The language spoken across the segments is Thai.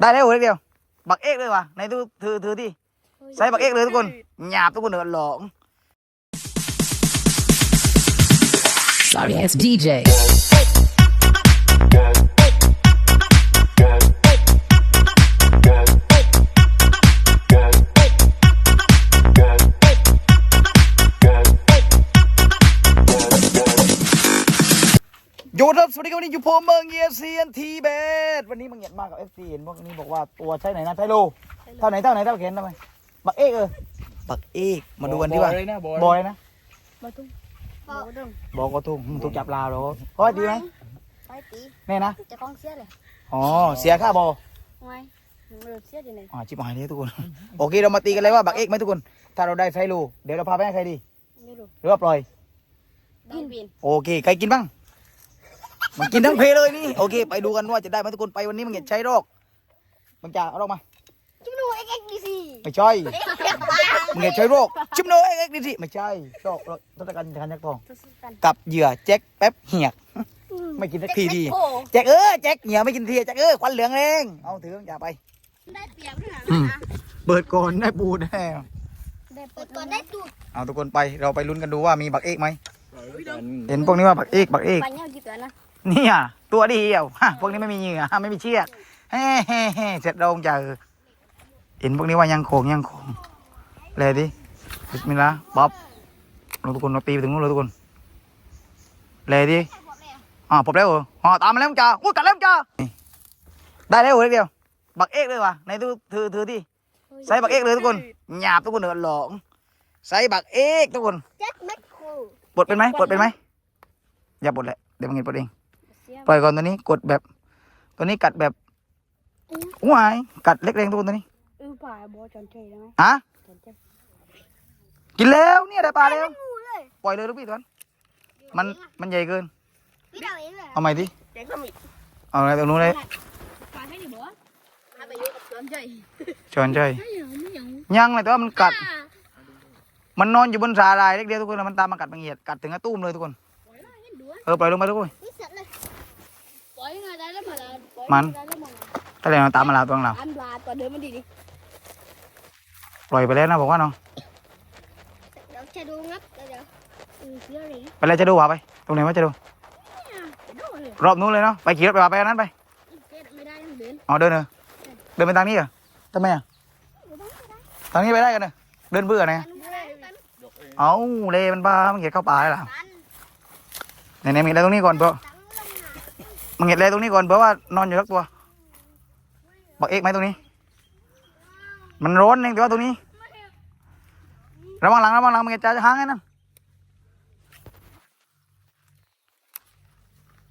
ได้แล้วเล็กเดียว บักเอกเลยว่ะในตู้ถือถือที่ใส่บักเอกเลยทุกคน หยาบทุกคนเดือดหลง Sorry ass DJ. อยู่ครับ สวัสดีครับวันนี้อยู่ผมเมืองเยียซีนทีเบสวันนี้มึงเหยียดมากกับเอฟซีเห็นพวกนี้บอกว่าตัวใช่ไหนนะไทโลเท่าไหนเท่าไหนเท่าเข็นทำไมบักเอกเออบักเอกมาดูกันดีกว่าบอยนะบอยบอยนะมาตุ้งมาตุ้งบอกก็ทุ่งมึงถูกจับลาวแล้วเฮ้ยดีไหมไปตีแน่นะจะกองเสียเลยอ๋อเสียค่าบอไงมันเสียดีไหนอ๋อจิบหายเลยทุกคนโอเคเรามาตีกันเลยว่าบักเอกไหมทุกคน ถ้าเราได้ไซรูเดี๋ยวเราพาไปให้ใครดีไม่รู้หรือว่าปล่อยกินบินโอเคใครกินบ้าง มันกินทั้งเพเลยนี่โอเค ไปดูกันว่าจะได้ไหมทุกคนไปวันนี้มันเหยียดใช้รอกมันจะเอารอกมาจิ้มดูเอ็กเอ็กดีซีไม่ใช่มึงเหยียดใช้รอกชิมโนเอ็กเอ็กดิสิไม่ใช่รอกรอกต้นกันกันยักษ์ทองทศกัณฐ์กับเหยื่อแจ็คแป๊บเหียกไม่กินสักทีดีโอ้แจ็คเออแจ็คเหยื่อไม่กินทีแจ็คเออควันเหลืองเองเอาถืออย่าไปได้เปรียบด้วยอืมนะเปิดก่อนได้ปูแน่ได้เปิดก่อนได้ตูดเอาทุกคนไปเราไปลุ้นกันดูว่ามีบักเอกไหมเห็นพวกนี้ว่าบักเอกบักเอกไป เนี่ยกี่ตัวนะเนี่ยตัวเดียวฮะพวกนี้ไม่มีเหงื่อฮะไม่มีเชือกเฮ้เฮ้เฮ้เสร็จเราจะเห็นพวกนี้ว่ายังโขงยังโขงเลยดิบิสมิลลาห์ป๊อปเราทุกคนเราตีไปถึงนู้นเลยทุกคนเลยดิอ่าผมแล้วเหรออ๋อตามมาแล้วมึงจ้าอุ้ยกัดแล้วมึงจ้านี่ได้แล้วเล็กเดียว บักเอกเลยว่ะในตู้ถือถือที่ใส่บักเอกเลยทุกคนหยาบทุกคนเดือดหลงใส่บักเอกทุกคนแจ็คแมคโครปลดเป็นไหมปลดเป็นไหมอย่าปลดแหละเดี๋ยวมึงเห็นปลดเองเสีย ปล่อยก่อนตัวนี้กดแบบ ตัวนี้กัดแบบว้ายกัดเล็กแรงตัวตัวนี้อือผ่าบอจอนใจได้ไหมฮะจอนใจกินแล้วเนี่ยได้ปลาแล้วงูเลยปล่อยเลยลูกพี่ตัวนั้นมันมันใหญ่เกินพี่เราเองเลยเอาใหม่ดิแจ็คก็มีเอาอะไรตรงนู้นเลยปลาให้ดิบอมาไปอยู่กับจอนใจชอนใจไม่ยังไม่ยังยังเลยแต่ว่ามันกัด มันนอนอยู่บนสาลายเล็กเดียวทุกคนแล้วมันตามมากัดมาเหยียดกัดถึงกระตุ้มเลยทุกคนปล่อยแล้วเห็นดูเออปล่อยลงไปทุกคน นี่เสร็จเลยปล่อยยังไงได้แล้ว มาแล้วปล่อยมันได้แล้วมาแล้วถ้าอะไรมันตามมาลาตัวของเราอันปลาตัวเดิมมันดีดิปล่อยไปแล้วนะบอกว่าน้องเดี๋ยวจะดูงับเดี๋ยวเดี๋ยวอือเสียเลยไปแล้วจะดูหวาไป ตรงไหนว่าจะดูจะดูเลยรอบนู้นเลยเนาะไปขี่รถไปหวาไปอันนั้นไปเกตไม่ได้ต้องเดินอ๋อเดินเหรอเดินไปทางนี้เหรอทำไมอะทางนี้ไปได้กันเนอะเดินเบื่อไงไม่ได้ตันเอาเลมันบ้ามันเหยียดเข้าป่าแล้วล่ะตันไหนๆมึงเห็ดอะไรตรงนี้ก่อนเพราะ ตังลงหนา มึงเห็ดอะไรตรงนี้ก่อนเพราะว่านอนอยู่สักตัวบอกเอกไหมตรงนี้ มันร้อนเองแต่ว่าตรงนี้ระวังหลังระวังหลังมึงเห็ดจะหางไงนั่น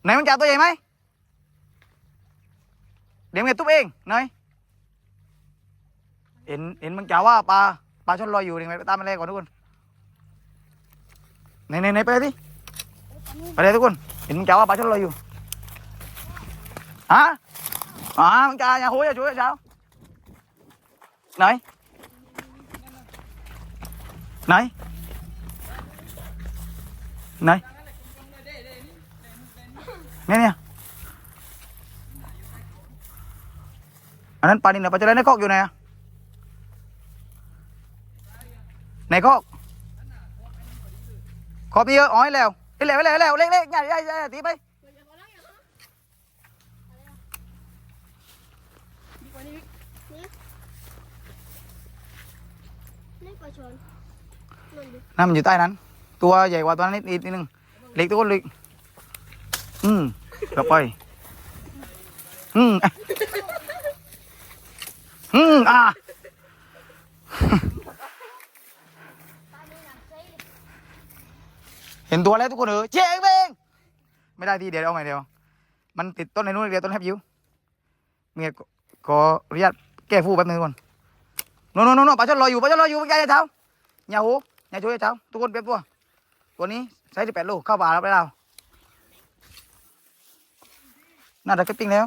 ไหนมึงจับตัวใหญ่ไหมเดี๋ยวมึงเห็ดทุบเองหน่อยเห็นเห็นมึงจ่าว่าปลาปลาช่อนลอยอยู่นี่ไปตามมันเลยก่อนทุกคนไหนไหนไหนไปเลยดิไปเลยทุกคน เห็นมึงจ่าว่าปลาช่อนลอยอยู่ ฮะอ๋อมึงจ่าอย่าโหยอย่าช่วยอย่าเช้าไหนไหนไหนเนี่ยเนี่ยอันนั้น ปลาดินเหรอปลาจะได้ในคอกอยู่ไหนอะในคอกขอบเยอะอ๋อให้แล้วให้แล้วให้แล้วให้แล้วเล็กๆใหญ่ใหญ่ใหญ่ตีไปนี่ปลาชนลงดินั่นมันอยู่ใต้นั้น ตัวใหญ่กว่าตัวนั้นนิดนิดนึงเล็กตัวเล็กอืมกลับไปอืมอืมอะเห็นตัวแล้วทุกคนเออเจ๊งเองไม่ได้ทีเดียวเอาใหม่เดียว มันติดต้นในนู้นเดียวต้นแฮปยิวเมียขออนุญาตแก้ฟูแป๊บนึงทุกคน โน่นโน่นนนปลาช่อนลอยอยู่ปลาช่อนลอยอยู่ไม่ใช่เท้าอย่าหูอย่าช่วยเช้าทุกคนเปรียบตัวตัวนี้ไซส์สิบแปดโลเข้าป่าแล้วไปแล้วน่าจะเก็บปิ้งแล้ว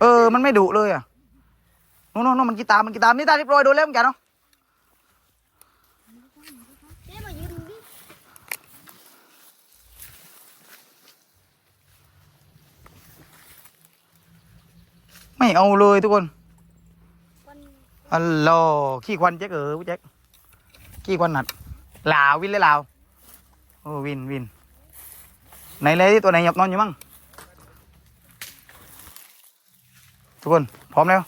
เออมันไม่ดุเลยอะโน่นโน่นมันกีตามันกีตามนี่ตาเรียบร้อยโดนแล้วมึงแกเนาะ นี่มายืนดิ ไม่เอาเลยทุกคนวันอัลโลขี้ควันแจ็คเออแจ็คขี้ควันหนัดลาววินเลยลาวโอ้วินวินไหนเลยที่ตัวไหนหยับนอนอยู่มั่งทุกคนพร้อมแล้ว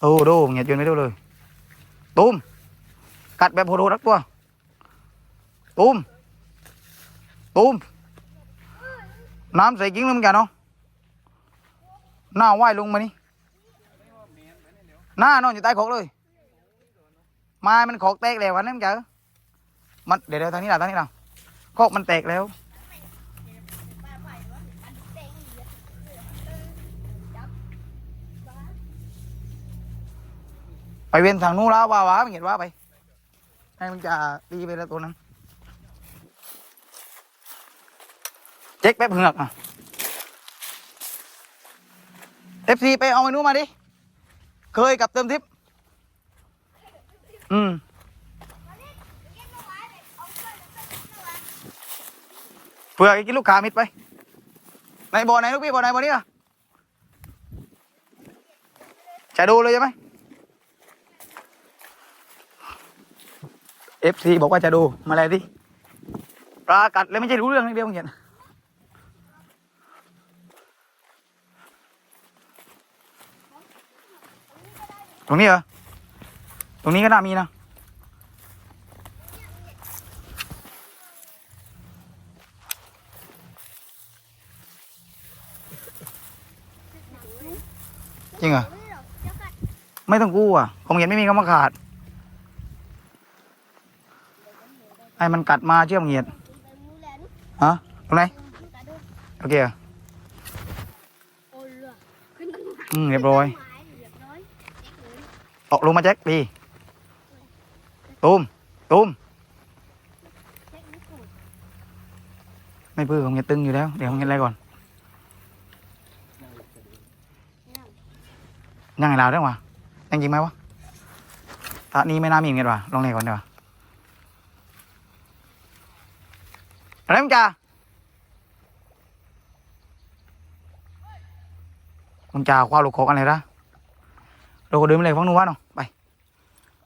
โอ้ดูเงียบจนไม่ดูเลยตูมกัดแบบโหดๆรักตัวตูมตูมน้ำใส่กิ้งเลยมึงแกเนาะ หน้าว่ายลงมานี่หน้านอนอยู่ใต้ขอกเลยไม้มันขอกแตกแล้ววันนั้นเจอมันเดี๋ยวเดี๋ยวทางนี้เราทางนี้เราขอกมันแตกแล้วไปเว้นทางนู้นแล้วว่าวมันเห็นว่าไปให้มันจะตีไปแล้วตัวนั้นเจ๊กแป๊บเหือกอะเอฟซีไปเอาไอ้นู้มาดิ เคยกับเติมทิป อืม เผื่อกินลูกค้ามิดไปในบ่อไหนลูกพี่บ่อไหนบ่อนี้อะจะดูเลยใช่ไหมเอฟซีบอกว่าจะดูมาเลยดิปลากัดเลยไม่ใช่รู้เรื่องเดียวมึงเห็น รงนี้เหรอ ตรงนี้ก็น่ามีนะ จริงเหรอ ไม่ต้องกู้อะคงเห็นไม่มีคำว่าขาด ไอ้มันกัดมาเชื่อมเงียดฮะตรงไหน โอเคอโอ้ยเหรอขึ้นต้นไม้อืมเรียบร้อย ออกลงมาแจ็คดีตูมตูมไม่พื้นของเงียตึงอยู่แล้ว เดี๋ยวของเงียอะไรก่อนยังไงลาวได้วะยังจริงไหมวะตานี้ไม่น่ามีเงียว่ะลองเลยก่อนเดี๋ยวอะไรมึงจ่ามึงจ่าคว้าลูกโคกอะไรนะเราก็เดินไปเลยฟังนู้นวะเนาะ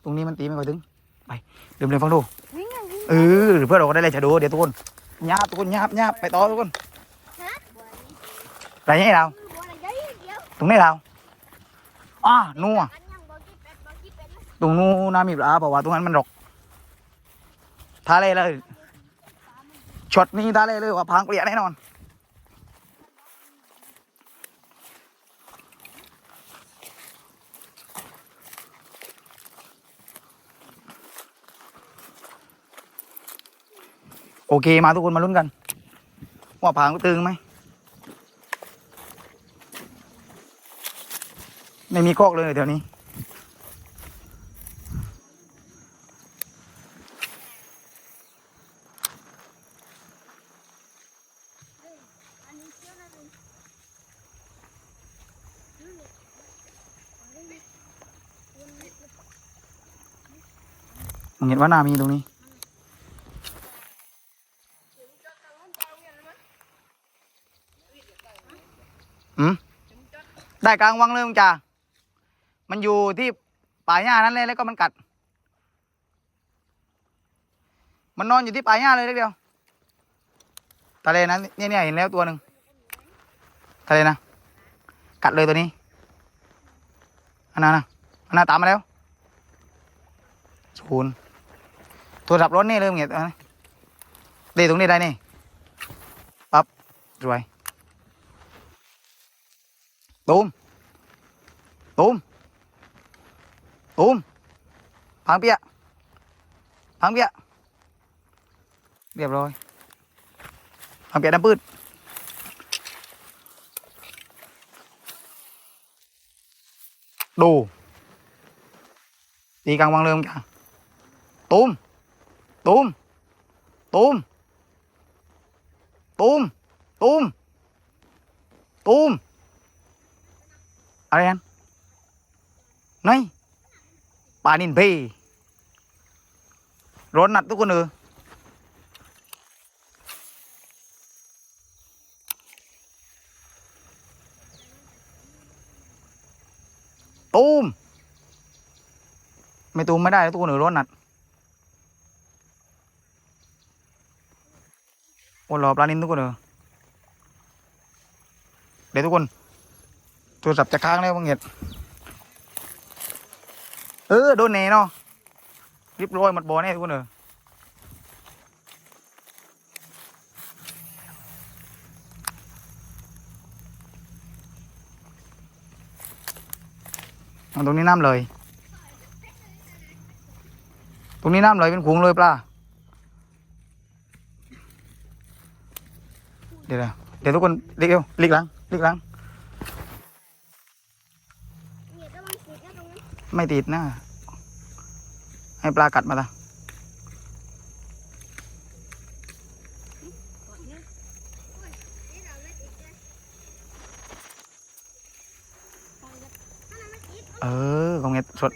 ตรงนี้มันตีไม่ค่อยถึง ไปเดินไปเลยฟังดูวิ่งอะวิ่งเออเพื่อนเราก็ได้เลยจะดูเดี๋ยวทุกคนหยาบทุกคนหยาบหยาบไปต่อทุกคนฮะอะไรนี่เราบัวอะไรเยอะเดียวตรงนี้เราอ่านัวกันยังบอกกี่เป็ดบอกกี่เป็ดนะตรงนู้นน้ำมีปลาเพราะว่าตรงนั้นมันรกทะเลเลยช็อตนี้ทะเลเลยว่าพังเปลี่ยนแน่นอน โอเคมาทุกคนมาลุ้นกัน ว่าผางตึงไหม ไม่มีคอกเลยแถวนี้อันนี้เดี๋ยวนนิดนึงมึงเห็นว่านามีตรงนี้ ได้กลางวังเลยมึงจ่ามันอยู่ที่ป่าหญ้านั้นเลยแล้วก็มันกัด มันนอนอยู่ที่ป่าหญ้าเลยเล็กเดียวทะเลนั้นเนี่ยเนี่ยเห็นแล้วตัวหนึ่งทะเลนะกัดเลยตัวนี้อันนั้นนะอันนั้นตามมาแล้วศูนย์โทรศัพท์ร้อนนี่เลยมึงเห็นไหมเดตรงนี้ได้นี่ปั๊บรวย ตูมตูมตูมพังเปียพังเปียเรียบร้อยพังเปียน้ำปืดดูตีกลางวังเริ่มจ้ะตูมตูมตูมตูมตูมตูม อะไรนั่นน้อปลานินพี่ร้อนหนักทุกคนเออตูมไม่ตูมไม่ได้ตู้หนูร้อนหนัดโอ้หลอปลานินทุกคนเดี๋ยวทุกคน โทรศัพท์จะค้างแล้วบางเหตุเออโดนเนเนาะรีบร้อยหมดบ่อแน่ทุกคนเออตรงนี้น้ำเลย ตรงนี้น้ำเลยเป็นขุงเลยปลาเดี๋ยวนะเดี๋ยวทุกคนเรียกเร็วเรียกหลังเรียกหลัง เหยียดระวังสีนะตรงนั้น ไม่ติดนะให้ปลากัดมาละเออของเงี้ยสด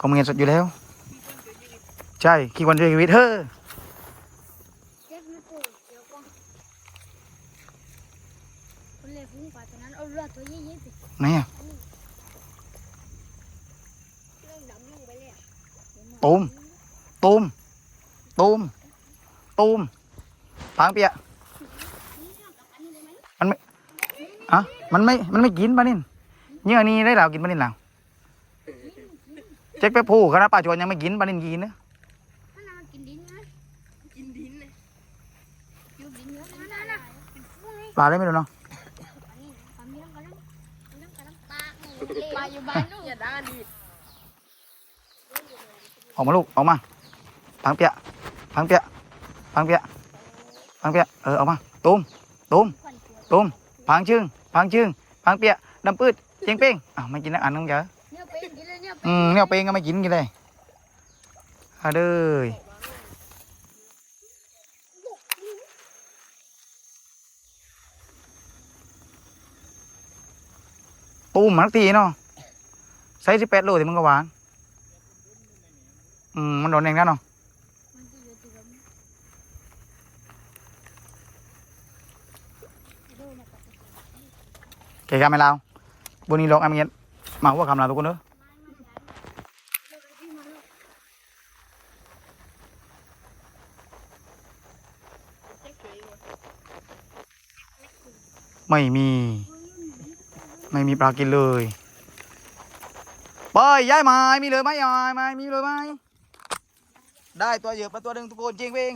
ของเงี้ยสดอยู่แล้ว ใช่ขี้วันช่วยชีวิตเฮ้อ เจ็บไม่ปวดเดี๋ยวก่อนคนเลยฟุ้งกว่าจากนั้นเอาเรือตัวยี่ยี่สิบ ไหนอะ เริ่มดำลงไปเลยอะ ตูมตูมตูมตูมปางเปียะนี่เอากลันได้ไหมอะมันไม่ มันไม่กินปลานินเนื้อนี่ได้แล้วกินปลานินแล้วเจ๊กไปพูคณะป้าชวนยังไม่กินปะนินกินเนเยอะปลาได้ไหม่รู้เนาะอันนี้ความมีน้ำกระลังปลาปลาอยู่บ้านนู่นอย่าด่าดิ ออกมาลูกออกมาพังเปียะพังเปียะพังเปียะพังเปียะเออออกมาตูมตูมตัวตูมพังชึ่งพังชึ่งพังเปียะดำปืดเจียงเป้งอ้าวไม่กินนักอันนึงเจอเนี่ยเป็นกินเลยเนี่ยอืมเนี่ยเป้งก็ไม่กินกินเลยเอาเด้อตูมมันทีเนาะไซส์สิบแปดโลแต่มันก็หวาน อืมมันโดนเองแนาะนจะอยู่ที่เกับเกะกะไม่เล่าบนนี้ลองอันเงี้ยมาหัวคำลาทุกคนเด้อไม่มี ไม่มีปลากินเลยไปย้ายไม้มีเลยไหมย้ายไม้มีเลยไหม ได้ตัวเยอะมาตัวหนึ่งทุกคนจริงเอง